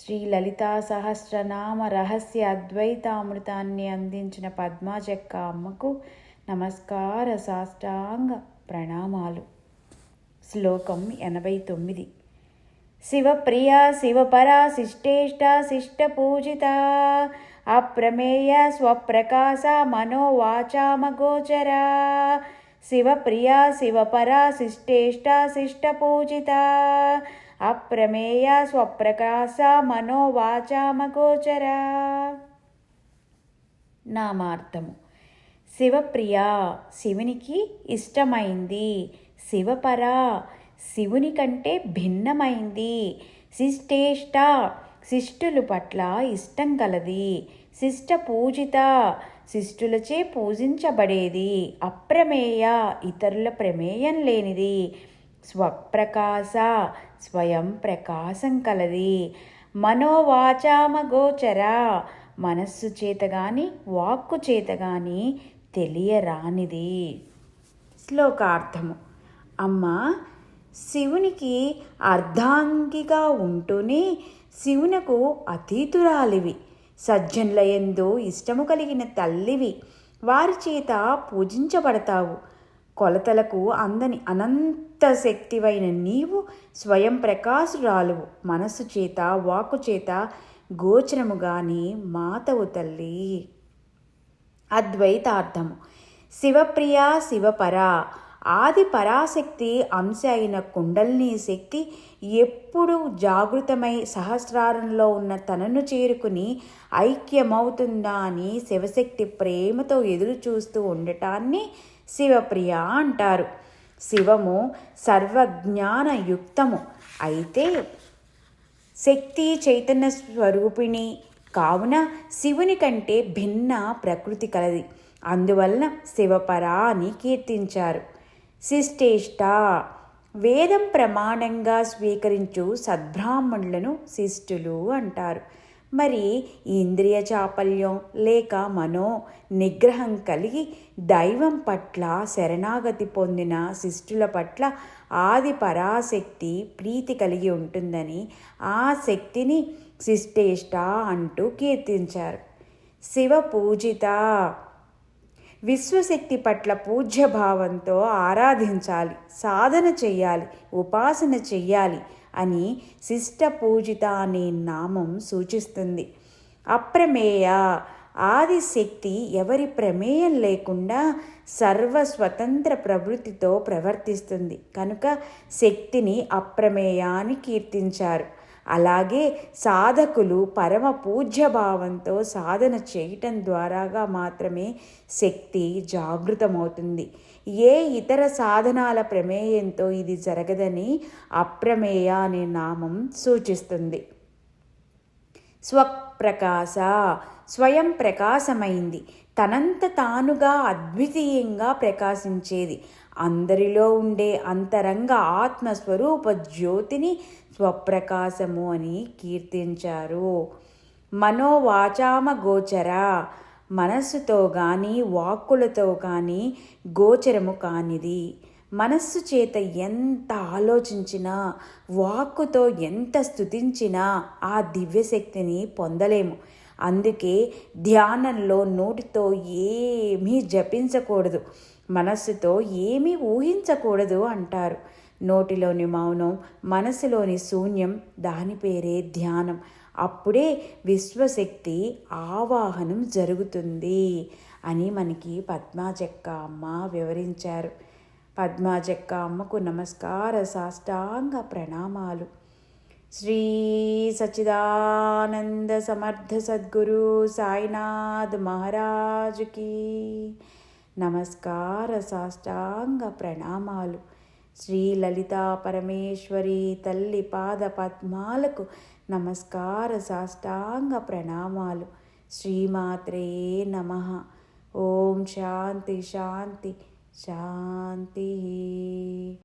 శ్రీ లలితా సహస్రనామ రహస్య అద్వైతామృతాన్ని అందించిన పద్మాజక్క అమ్మకు నమస్కార సాష్టాంగ ప్రణామాలు. శ్లోకం ఎనభై తొమ్మిది. శివప్రియ శివపరా శిష్టేష్ట శిష్ట పూజిత అప్రమేయ స్వప్రకాశ మనోవాచామగోచర శివప్రియ శివపరా శిష్టేష్ట శిష్ట పూజిత అప్రమేయ స్వప్రకాశ మనోవాచామగోచర నామార్థము శివప్రియ శివునికి ఇష్టమైంది. శివపర శివుని కంటే భిన్నమైంది. శిష్టేష్ట శిష్టులు పట్ల ఇష్టం కలది. శిష్ట పూజిత శిష్టులచే పూజించబడేది. అప్రమేయ ఇతరుల ప్రమేయం లేనిది. స్వప్రకాశ స్వయం ప్రకాశం కలది. మనోవాచామగోచర మనస్సు చేత గాని వాక్కు చేత గాని తెలియరానిది. శ్లోకార్థము. అమ్మ శివునికి అర్ధాంగిగా ఉంటూనే శివునకు అతీతురాలివి. సజ్జనులయందు ఇష్టము కలిగిన తల్లివి. వారి చేత పూజించబడతావు. కొలతలకు అందని అనంత శక్తివైన నీవు స్వయం ప్రకాశురాలువు. మనస్సు చేత వాకు చేత గోచరము గాని మాతవు తల్లి. అద్వైతార్థము. శివప్రియ శివపర. ఆది పరాశక్తి అంశ అయిన కుండల్ని శక్తి ఎప్పుడు జాగృతమై సహస్రారంలో ఉన్న తనను చేరుకుని ఐక్యమవుతుందా అని శివశక్తి ప్రేమతో ఎదురు చూస్తూ ఉండటాన్ని శివప్రియ అంటారు. శివము సర్వజ్ఞానయుక్తము. అయితే శక్తి చైతన్య స్వరూపిణి కావున శివుని కంటే భిన్న ప్రకృతి కలది. అందువలన శివపరా అని కీర్తించారు. శిష్టేష్ట వేదం ప్రమాణంగా స్వీకరించు సద్బ్రాహ్మణులను శిష్టులు అంటారు. మరి ఇంద్రియ చాపల్యం లేక మనో నిగ్రహం కలిగి దైవం పట్ల శరణాగతి పొందిన శిష్టుల పట్ల ఆది పరాశక్తి ప్రీతి కలిగి ఉంటుందని ఆ శక్తిని శిష్టేష్ట అంటూ కీర్తించారు. శివ పూజిత. విశ్వశక్తి పట్ల పూజ్యభావంతో ఆరాధించాలి సాధన చెయ్యాలి ఉపాసన చెయ్యాలి అని శిష్ట పూజిత అనే నామం సూచిస్తుంది. అప్రమేయ ఆదిశక్తి ఎవరి ప్రమేయం లేకుండా సర్వ స్వతంత్ర ప్రవృత్తితో ప్రవర్తిస్తుంది. కనుక శక్తిని అప్రమేయాన్ని కీర్తించారు. అలాగే సాధకులు పరమ పూజ్య భావంతో సాధన చేయటం ద్వారాగా మాత్రమే శక్తి జాగృతమవుతుంది. ఏ ఇతర సాధనాల ప్రమేయంతో ఇది జరగదని అప్రమేయ అనే నామం సూచిస్తుంది. స్వప్రకాశ స్వయం ప్రకాశమైంది. తనంత తానుగా అద్వితీయంగా ప్రకాశించేది. అందరిలో ఉండే అంతరంగ ఆత్మస్వరూప జ్యోతిని స్వప్రకాశము అని కీర్తించారు. మనోవాచామ గోచర మనస్సుతో కానీ వాక్కులతో కానీ గోచరము కానిది. మనస్సు చేత ఎంత ఆలోచించినా వాక్కుతో ఎంత స్థుతించినా ఆ దివ్యశక్తిని పొందలేము. అందుకే ధ్యానంలో నోటితో ఏమీ జపించకూడదు. మనస్సుతో ఏమీ ఊహించకూడదు అంటారు. నోటిలోని మౌనం మనసులోని శూన్యం దాని పేరే ధ్యానం. అప్పుడే విశ్వశక్తి ఆవాహనం జరుగుతుంది అని మనకి పద్మాజక్క అమ్మ వివరించారు. పద్మాజక్క అమ్మకు నమస్కార సాష్టాంగ ప్రణామాలు. శ్రీ సచిదానంద సమర్థ సద్గురు సాయినాథ్ మహారాజుకి నమస్కార సాష్టాంగ ప్రణామాలు. శ్రీ లలితా పరమేశ్వరి తల్లి పాద పద్మాలకు నమస్కార సాష్టాంగ ప్రణామాలు. శ్రీమాత్రే నమ. ఓం శాంతి శాంతి. శాంతి